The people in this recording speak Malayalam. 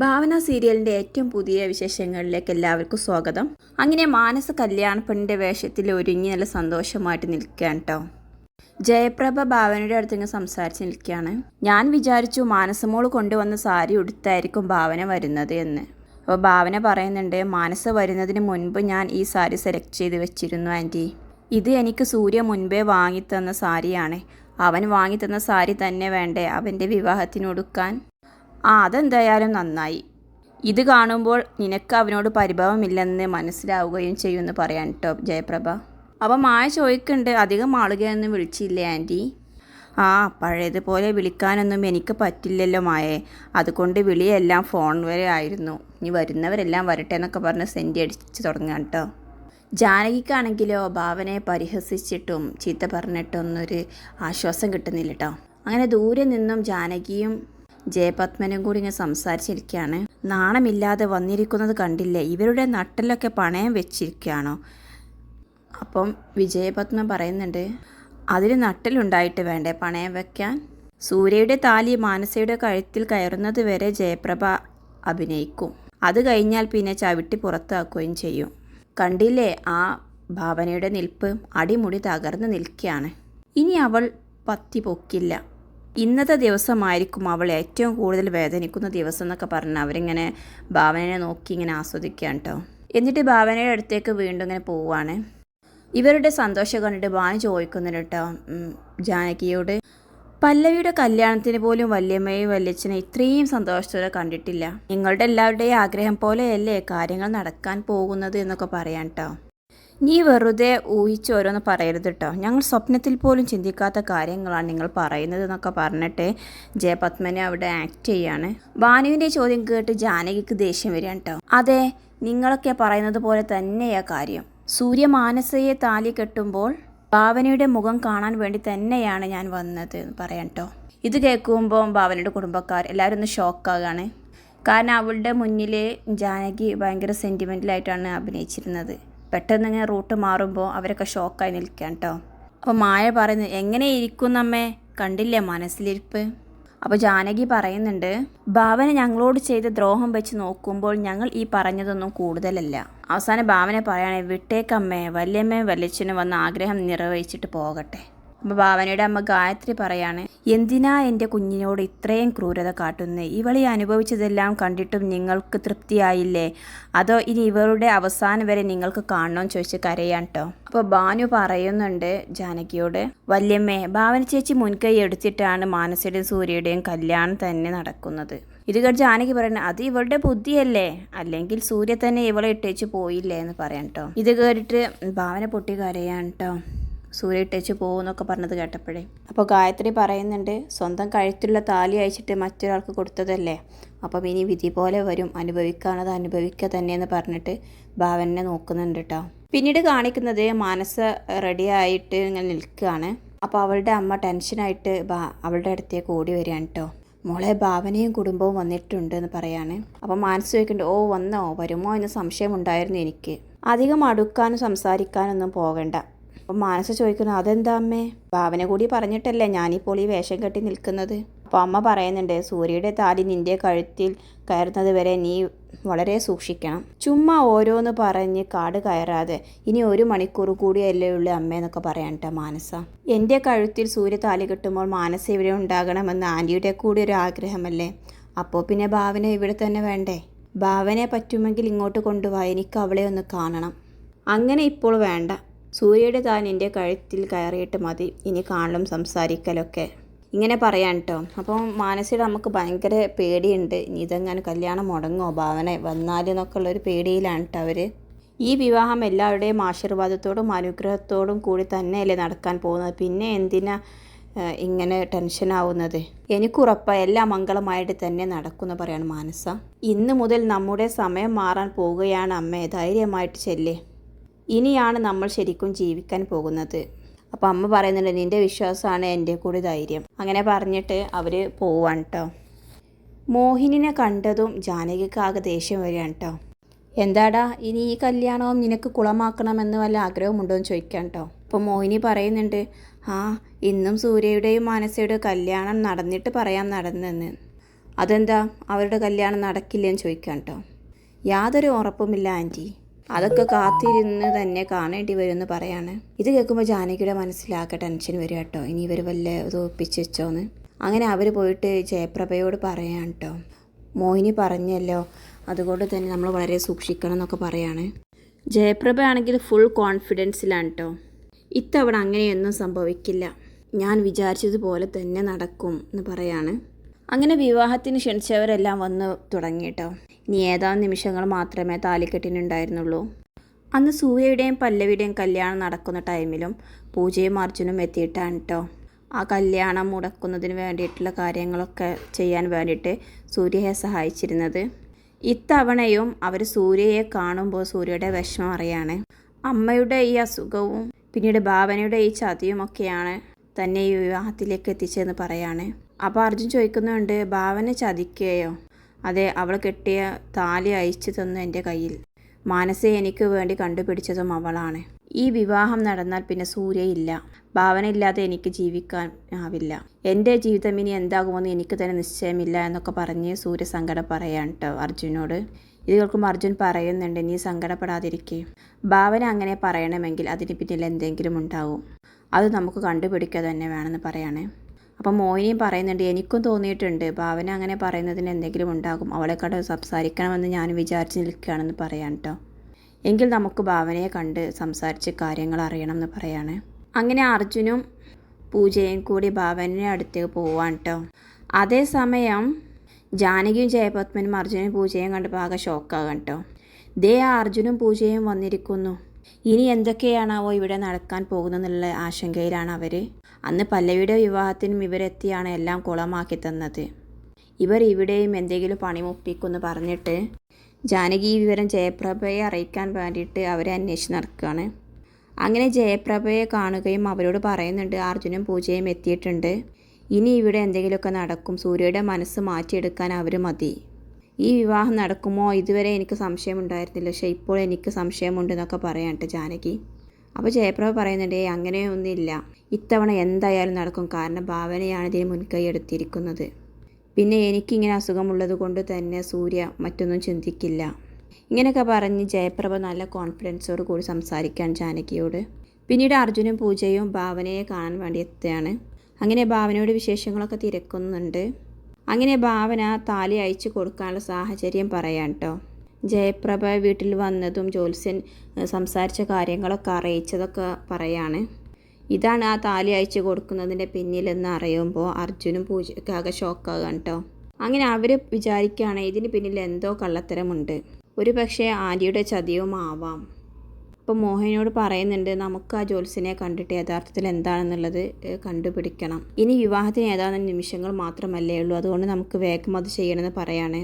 ഭാവന സീരിയലിന്റെ ഏറ്റവും പുതിയ വിശേഷങ്ങളിലേക്ക് എല്ലാവർക്കും സ്വാഗതം. അങ്ങനെ മാനസ കല്യാണ പെണ്ണിന്റെ വേഷത്തിൽ ഒരുങ്ങി നല്ല സന്തോഷമായിട്ട് നിൽക്കുകയാണ് കേട്ടോ ജയപ്രഭ ഭാവനയുടെ അടുത്ത് ഇങ്ങനെ സംസാരിച്ച് നിൽക്കുകയാണ്. ഞാൻ വിചാരിച്ചു മാനസമോൾ കൊണ്ടുവന്ന സാരി ഉടുത്തായിരിക്കും ഭാവന വരുന്നത് എന്ന്. അപ്പോൾ ഭാവന പറയുന്നുണ്ട് മാനസ വരുന്നതിന് മുൻപ് ഞാൻ ഈ സാരി സെലക്ട് ചെയ്ത് വെച്ചിരുന്നു ആന്റി ഇത് എനിക്ക് സൂര്യ മുൻപേ വാങ്ങിത്തന്ന സാരിയാണ്. അവൻ വാങ്ങിത്തന്ന സാരി തന്നെ വേണ്ടേ അവന്റെ വിവാഹത്തിന് ഉടുക്കാൻ ആ അതെന്തായാലും നന്നായി. ഇത് കാണുമ്പോൾ നിനക്ക് അവനോട് പരിഭവമില്ലെന്ന് മനസ്സിലാവുകയും ചെയ്യുമെന്ന് പറയാൻ കേട്ടോ ജയപ്രഭ. അപ്പം മായ ചോദിക്കുന്നുണ്ട് അധികം ആളുകയൊന്നും വിളിച്ചില്ലേ ആന്റി? ആ പഴയതുപോലെ വിളിക്കാനൊന്നും എനിക്ക് പറ്റില്ലല്ലോ മായേ. അതുകൊണ്ട് വിളിയെല്ലാം ഫോൺ വരെ ആയിരുന്നു. ഇനി വരുന്നവരെല്ലാം വരട്ടെ എന്നൊക്കെ പറഞ്ഞ് സെന്റി അടിച്ച് തുടങ്ങാം കേട്ടോ ജാനകിക്കാണെങ്കിലോ ഭാവനയെ പരിഹസിച്ചിട്ടും ചീത്ത പറഞ്ഞിട്ടൊന്നൊരു ആശ്വാസം കിട്ടുന്നില്ല കേട്ടോ അങ്ങനെ ദൂരെ നിന്നും ജാനകിയും ജയപത്മനും കൂടി ഇങ്ങനെ സംസാരിച്ചിരിക്കുകയാണ്. നാണമില്ലാതെ വന്നിരിക്കുന്നത് കണ്ടില്ലേ? ഇവരുടെ നട്ടിലൊക്കെ പണയം വെച്ചിരിക്കുകയാണോ? അപ്പം വിജയപത്മ പറയുന്നുണ്ട് അതിന് നട്ടിലുണ്ടായിട്ട് വേണ്ടേ പണയം വെക്കാൻ? സൂര്യയുടെ താലി മാനസയുടെ കഴുത്തിൽ കയറുന്നത് വരെ ജയപ്രഭ അഭിനയിക്കും. അത് കഴിഞ്ഞാൽ പിന്നെ ചവിട്ടി പുറത്താക്കുകയും ചെയ്യും. കണ്ടില്ലേ? ആ ഭാവനയുടെ നിൽപ്പ് അടിമുടി തകർന്ന് നിൽക്കുകയാണ്. ഇനി അവൾ പത്തി പൊക്കില്ല. ഇന്നത്തെ ദിവസമായിരിക്കും അവൾ ഏറ്റവും കൂടുതൽ വേദനിക്കുന്ന ദിവസം എന്നൊക്കെ പറഞ്ഞ് അവരിങ്ങനെ ഭാവനയെ നോക്കി ഇങ്ങനെ ആസ്വദിക്കുകയാണ് കേട്ടോ എന്നിട്ട് ഭാവനയുടെ അടുത്തേക്ക് വീണ്ടും ഇങ്ങനെ പോവുകയാണ് ഇവരുടെ സന്തോഷം കണ്ടിട്ട് ഭാവന ചോദിക്കുന്നുണ്ട് കേട്ടോ ജാനകിയോട് പല്ലവിയുടെ കല്യാണത്തിന് പോലും വല്യമ്മയും വല്യച്ഛനെ ഇത്രയും സന്തോഷത്തോടെ കണ്ടിട്ടില്ല. നിങ്ങളുടെ എല്ലാവരുടെയും ആഗ്രഹം പോലെയല്ലേ കാര്യങ്ങൾ നടക്കാൻ പോകുന്നത് എന്നൊക്കെ പറയാൻ കേട്ടോ നീ വെറുതെ ഊഹിച്ച് ഓരോന്ന് പറയരുത് കേട്ടോ ഞങ്ങൾ സ്വപ്നത്തിൽ പോലും ചിന്തിക്കാത്ത കാര്യങ്ങളാണ് നിങ്ങൾ പറയുന്നത് എന്നൊക്കെ പറഞ്ഞിട്ട് ജയപത്മനെ അവിടെ ആക്ട് ചെയ്യാണ്. ഭാനുവിന്റെ ചോദ്യം കേട്ട് ജാനകിക്ക് ദേഷ്യം വരികയാണ് കേട്ടോ അതെ നിങ്ങളൊക്കെ പറയുന്നത് പോലെ തന്നെയാ കാര്യം. സൂര്യ മാനസയെ താലി കെട്ടുമ്പോൾ ഭാവനയുടെ മുഖം കാണാൻ വേണ്ടി തന്നെയാണ് ഞാൻ വന്നത് പറയാം കേട്ടോ ഇത് കേൾക്കുമ്പോൾ ഭാവനയുടെ കുടുംബക്കാർ എല്ലാവരും ഒന്ന് ഷോക്കാകാണ് കാരണം അവളുടെ മുന്നിൽ ജാനകി ഭയങ്കര സെന്റിമെന്റലായിട്ടാണ് അഭിനയിച്ചിരുന്നത്. പെട്ടെന്ന് ഇങ്ങനെ റൂട്ട് മാറുമ്പോൾ അവരൊക്കെ ഷോക്കായി നിൽക്കാൻ കേട്ടോ. അപ്പോൾ മായ പറയുന്നു എങ്ങനെ ഇരിക്കുന്നമ്മേ കണ്ടില്ലേ മനസ്സിലിരിപ്പ്? അപ്പോൾ ജാനകി പറയുന്നുണ്ട് ഭാവന ഞങ്ങളോട് ചെയ്ത ദ്രോഹം വെച്ച് നോക്കുമ്പോൾ ഞങ്ങൾ ഈ പറഞ്ഞതൊന്നും കൂടുതലല്ല. അവസാനം ഭാവന പറയുകയാണെങ്കിൽ വിട്ടേക്കമ്മേ വല്യമ്മയും വല്യച്ഛനും വന്ന് ആഗ്രഹം നിറവേറ്റിട്ട് പോകട്ടെ. അപ്പോൾ ഭാവനയുടെ അമ്മ ഗായത്രി പറയാണ് എന്തിനാ എന്റെ കുഞ്ഞിനോട് ഇത്രയും ക്രൂരത കാട്ടുന്നത് ഇവളെ അനുഭവിച്ചതെല്ലാം കണ്ടിട്ടും നിങ്ങൾക്ക് തൃപ്തിയായില്ലേ? അതോ ഇനി ഇവളുടെ അവസാനം വരെ നിങ്ങൾക്ക് കാണണമെന്ന് ചോദിച്ച് കരയാൻ കേട്ടോ അപ്പോൾ ഭാനു പറയുന്നുണ്ട് ജാനകിയോട് വല്യമ്മേ ഭാവന ചേച്ചി മുൻകൈ എടുത്തിട്ടാണ് മാനസയുടെയും സൂര്യയുടെയും കല്യാണം തന്നെ നടക്കുന്നത്. ഇത് കേട്ട് ജാനകി പറയുന്നത് അത് ഇവളുടെ ബുദ്ധിയല്ലേ? അല്ലെങ്കിൽ സൂര്യ തന്നെ ഇവളെ ഇട്ടേച്ച് പോയില്ലേ? എന്ന് പറയാം കേട്ടോ ഇത് കേട്ടിട്ട് ഭാവന പൊട്ടി കരയാൻ കേട്ടോ സൂര്യ ഇട്ടേച്ച് പോകുമെന്നൊക്കെ പറഞ്ഞത് കേട്ടപ്പോഴേ. അപ്പോൾ ഗായത്രി പറയുന്നുണ്ട് സ്വന്തം കഴുത്തിലുള്ള താലി അയച്ചിട്ട് മറ്റൊരാൾക്ക് കൊടുത്തതല്ലേ? അപ്പം ഇനി വിധി പോലെ വരും. അനുഭവിക്കാണത് അനുഭവിക്കുക തന്നെയെന്ന് പറഞ്ഞിട്ട് ഭാവനെ നോക്കുന്നുണ്ട് കേട്ടോ പിന്നീട് കാണിക്കുന്നത് മാനസ റെഡിയായിട്ട് ഇങ്ങനെ നിൽക്കുകയാണ്. അപ്പോൾ അവളുടെ അമ്മ ടെൻഷനായിട്ട് ബാ അവളുടെ അടുത്തേക്ക് ഓടി വരികയാണ് കേട്ടോ മോളെ ഭാവനയും കുടുംബവും വന്നിട്ടുണ്ട് എന്ന് പറയാണ്. അപ്പോൾ മാനസ് ചോദിക്കുന്നുണ്ട് ഓ വന്നോ? വരുമോ? എന്ന് സംശയമുണ്ടായിരുന്നു എനിക്ക്. അധികം അടുക്കാനും സംസാരിക്കാനൊന്നും പോകണ്ട. അപ്പം മാനസ ചോദിക്കുന്നു അതെന്താ അമ്മേ? ഭാവന കൂടി പറഞ്ഞിട്ടല്ലേ ഞാനിപ്പോൾ ഈ വേഷം കെട്ടി നിൽക്കുന്നത്. അപ്പോൾ അമ്മ പറയുന്നുണ്ട് സൂര്യയുടെ താലി നിന്റെ കഴുത്തിൽ കയറുന്നത് വരെ നീ വളരെ സൂക്ഷിക്കണം. ചുമ്മാ ഓരോന്ന് പറഞ്ഞ് കാട് കയറാതെ ഇനി ഒരു മണിക്കൂർ കൂടിയല്ലേ ഉള്ളൂ അമ്മയെന്നൊക്കെ പറയാൻ കേട്ടോ മാനസ. എന്റെ കഴുത്തിൽ സൂര്യ താലി കിട്ടുമ്പോൾ മാനസ ഇവിടെ ഉണ്ടാകണമെന്ന് ആന്റിയുടെ കൂടി ഒരു ആഗ്രഹമല്ലേ? അപ്പോൾ പിന്നെ ഭാവന ഇവിടെ തന്നെ വേണ്ടേ? ഭാവനയെ പറ്റുമെങ്കിൽ ഇങ്ങോട്ട് കൊണ്ടുപോയി എനിക്ക് അവളെ ഒന്ന് കാണണം. അങ്ങനെ ഇപ്പോൾ വേണ്ട. സൂര്യയുടെ താൻ എന്റെ കഴുത്തിൽ കയറിയിട്ട് മതി. ഇനി കാണലും സംസാരിക്കലൊക്കെ. ഇങ്ങനെ പറയാൻ കേട്ടോ അപ്പോൾ മാനസിക നമുക്ക് ഭയങ്കര പേടിയുണ്ട്. ഇനി ഇതെങ്ങനെ കല്യാണം മുടങ്ങോ? ഭാവന വന്നാലെന്നൊക്കെ ഉള്ളൊരു പേടിയിലാണ് കേട്ടോ അവർ ഈ വിവാഹം എല്ലാവരുടെയും ആശീർവാദത്തോടും അനുഗ്രഹത്തോടും കൂടി തന്നെയല്ലേ നടക്കാൻ പോകുന്നത്. പിന്നെ എന്തിനാ ഇങ്ങനെ ടെൻഷനാവുന്നത് എനിക്കുറപ്പാണ് എല്ലാ മംഗളമായിട്ട് തന്നെ നടക്കുമെന്ന് പറയാണ് മാനസ. ഇന്ന് മുതൽ നമ്മുടെ സമയം മാറാൻ പോവുകയാണ് അമ്മേ. ധൈര്യമായിട്ട് ചെല്ലേ. ഇനിയാണ് നമ്മൾ ശരിക്കും ജീവിക്കാൻ പോകുന്നത്. അപ്പോൾ അമ്മ പറയുന്നുണ്ട് നിന്റെ വിശ്വാസമാണ് എന്റെ കൂടി ധൈര്യം. അങ്ങനെ പറഞ്ഞിട്ട് അവർ പോവാണ് കേട്ടോ മോഹിനിനെ കണ്ടതും ജാനകിക്കാകെ ദേഷ്യം വരികയാണ് കേട്ടോ എന്താടാ ഇനി ഈ കല്യാണവും നിനക്ക് കുളമാക്കണമെന്ന് വല്ല ആഗ്രഹമുണ്ടോ എന്ന് ചോദിക്കാം കേട്ടോ അപ്പോൾ മോഹിനി പറയുന്നുണ്ട് ആ ഇന്നും സൂര്യയുടെയും മാനസയുടെയും കല്യാണം നടന്നിട്ട് പറയാം നടന്നെന്ന്. അതെന്താ? അവരുടെ കല്യാണം നടക്കില്ലെന്ന് ചോദിക്കാം കേട്ടോ യാതൊരു ഉറപ്പുമില്ല ആന്റി. അതൊക്കെ കാത്തിരുന്ന് തന്നെ കാണേണ്ടി വരും എന്ന് പറയാണ്. ഇത് കേൾക്കുമ്പോൾ ജാനകിയുടെ മനസ്സിലാക്ക ടെൻഷൻ വരും കേട്ടോ ഇനി ഇവർ വല്ല ഇത് ഒപ്പിച്ച് വെച്ചോന്ന്. അങ്ങനെ അവർ പോയിട്ട് ജയപ്രഭയോട് പറയാൻ കേട്ടോ മോഹിനി പറഞ്ഞല്ലോ അതുകൊണ്ട് തന്നെ നമ്മൾ വളരെ സൂക്ഷിക്കണം എന്നൊക്കെ പറയാണ്. ജയപ്രഭ ആണെങ്കിൽ ഫുൾ കോൺഫിഡൻസിലാണ് കേട്ടോ ഇത്തവണ അങ്ങനെയൊന്നും സംഭവിക്കില്ല. ഞാൻ വിചാരിച്ചതുപോലെ തന്നെ നടക്കും എന്ന് പറയാണ്. അങ്ങനെ വിവാഹത്തിന് ക്ഷണിച്ചവരെല്ലാം വന്ന് തുടങ്ങി കേട്ടോ ഇനി ഏതാനും നിമിഷങ്ങൾ മാത്രമേ താലിക്കെട്ടിനുണ്ടായിരുന്നുള്ളൂ. അന്ന് സൂര്യയുടെയും പല്ലവിയുടെയും കല്യാണം നടക്കുന്ന ടൈമിലും പൂജയും അർജുനും എത്തിയിട്ടാണ് കേട്ടോ ആ കല്യാണം മുടക്കുന്നതിന് വേണ്ടിയിട്ടുള്ള കാര്യങ്ങളൊക്കെ ചെയ്യാൻ വേണ്ടിയിട്ട് സൂര്യയെ സഹായിച്ചിരുന്നത്. ഇത്തവണയും അവർ സൂര്യയെ കാണുമ്പോൾ സൂര്യയുടെ വിഷമം അറിയാണ്. അമ്മയുടെ ഈ അസുഖവും പിന്നീട് ഭാവനയുടെ ഈ ചതിയുമൊക്കെയാണ് തന്നെ ഈ വിവാഹത്തിലേക്ക് എത്തിച്ചതെന്ന് പറയാണ്. അപ്പോൾ അർജുൻ ചോദിക്കുന്നുണ്ട് ഭാവന ചതിക്കുകയോ? അതെ അവൾ കെട്ടിയ താലി അയച്ചു തന്നു എന്റെ കയ്യിൽ. മനസ്സെ എനിക്ക് വേണ്ടി കണ്ടുപിടിച്ചതും അവളാണ്. ഈ വിവാഹം നടന്നാൽ പിന്നെ സൂര്യയില്ല ഭാവനയില്ലാതെ എനിക്ക് ജീവിക്കാൻ ആവില്ല. എന്റെ ജീവിതം ഇനി എന്താകുമെന്ന് എനിക്ക് തന്നെ നിശ്ചയമില്ല എന്നൊക്കെ പറഞ്ഞ് സൂര്യ സങ്കടം പറയാണ് കേട്ടോ അർജുനോട്. ഇത് കേൾക്കുമ്പോൾ അർജുൻ പറയുന്നുണ്ട് നീ സങ്കടപ്പെടാതിരിക്കേ. ഭാവന അങ്ങനെ പറയണമെങ്കിൽ അതിന് പിന്നിൽ എന്തെങ്കിലും ഉണ്ടാവും. അത് നമുക്ക് കണ്ടുപിടിക്കുക തന്നെ വേണമെന്ന് പറയാണ്. അപ്പം മോഹിനിയും പറയുന്നുണ്ട് എനിക്കും തോന്നിയിട്ടുണ്ട്. ഭാവന അങ്ങനെ പറയുന്നതിന് എന്തെങ്കിലും ഉണ്ടാകും. അവളെ കണ്ട് സംസാരിക്കണമെന്ന് ഞാൻ വിചാരിച്ച് നിൽക്കുകയാണെന്ന് പറയാൻ കേട്ടോ എങ്കിൽ നമുക്ക് ഭാവനയെ കണ്ട് സംസാരിച്ച് കാര്യങ്ങൾ അറിയണം എന്ന് പറയാണ്. അങ്ങനെ അർജുനും പൂജയും കൂടി ഭാവനയുടെ അടുത്തേക്ക് പോവാൻ കേട്ടോ അതേസമയം ജാനകിയും ജയപത്മനും അർജുനും പൂജയും കണ്ട് ആകെ ഷോക്കാകാൻ കേട്ടോ ദേ അർജുനും പൂജയും വന്നിരിക്കുന്നു. ഇനി എന്തൊക്കെയാണാവോ ഇവിടെ നടക്കാൻ പോകുന്നതെന്നുള്ള ആശങ്കയിലാണ് അവർ അന്ന് പല്ലവിയുടെ വിവാഹത്തിനും ഇവരെത്തിയാണ് എല്ലാം കുളമാക്കി തന്നത്. ഇവർ ഇവിടെയും എന്തെങ്കിലും പണി പണിമുപ്പിക്കുമെന്ന് പറഞ്ഞിട്ട് ജാനകി ഈ വിവരം ജയപ്രഭയെ അറിയിക്കാൻ വേണ്ടിയിട്ട് അവരെ അന്വേഷിച്ച് നടക്കുകയാണ്. അങ്ങനെ ജയപ്രഭയെ കാണുകയും അവരോട് പറയുന്നുണ്ട് അർജുനും പൂജയും എത്തിയിട്ടുണ്ട്. ഇനി ഇവിടെ എന്തെങ്കിലുമൊക്കെ നടക്കും. സൂര്യയുടെ മനസ്സ് മാറ്റിയെടുക്കാൻ അവർ മതി. ഈ വിവാഹം നടക്കുമോ? ഇതുവരെ എനിക്ക് സംശയമുണ്ടായിരുന്നില്ല. പക്ഷേ ഇപ്പോൾ എനിക്ക് സംശയമുണ്ട് എന്നൊക്കെ കേട്ടോ ജാനകി. അപ്പോൾ ജയപ്രഭ പറയുന്നുണ്ട് "ഏയ് അങ്ങനെയൊന്നുമില്ല. ഇത്തവണ എന്തായാലും നടക്കും. കാരണം ഭാവനയാണ് ഇതിന് മുൻകൈ എടുത്തിരിക്കുന്നത്. പിന്നെ എനിക്കിങ്ങനെ അസുഖമുള്ളത് കൊണ്ട് തന്നെ സൂര്യ മറ്റൊന്നും ചിന്തിക്കില്ല. ഇങ്ങനെയൊക്കെ പറഞ്ഞ് ജയപ്രഭ നല്ല കോൺഫിഡൻസോട് കൂടി സംസാരിക്കാൻ ജാനകിയോട്. പിന്നീട് അർജുനും പൂജയും ഭാവനയെ കാണാൻ വേണ്ടി എത്തുകയാണ്. അങ്ങനെ ഭാവനയുടെ വിശേഷങ്ങളൊക്കെ തിരക്കുന്നുണ്ട്. അങ്ങനെ ഭാവന താലി അയച്ചു കൊടുക്കാനുള്ള സാഹചര്യം പറയാൻ കേട്ടോ ജയപ്രഭ വീട്ടിൽ വന്നതും ഏഹ്, സംസാരിച്ച കാര്യങ്ങളൊക്കെ അറിയിച്ചതൊക്കെ പറയാണ്. ഇതാണ് ആ താലി അയച്ചു കൊടുക്കുന്നതിന്റെ പിന്നിലെന്ന് അറിയുമ്പോൾ അർജുനും പൂജയ്ക്കാകെ ഷോക്കാകാൻ കേട്ടോ അങ്ങനെ അവർ വിചാരിക്കുകയാണ് ഇതിന് പിന്നിൽ എന്തോ കള്ളത്തരമുണ്ട്. ഒരു പക്ഷേ ആന്റിയുടെ ചതിയും അപ്പോൾ മോഹനോട് പറയുന്നുണ്ട് നമുക്ക് ആ ജോത്സ്യനെ കണ്ടിട്ട് യഥാർത്ഥത്തിൽ എന്താണെന്നുള്ളത് കണ്ടുപിടിക്കണം. ഇനി വിവാഹത്തിന് ഏതാനും നിമിഷങ്ങൾ മാത്രമല്ലേ ഉള്ളൂ. അതുകൊണ്ട് നമുക്ക് വേഗം അത് ചെയ്യണമെന്ന് പറയാണ്.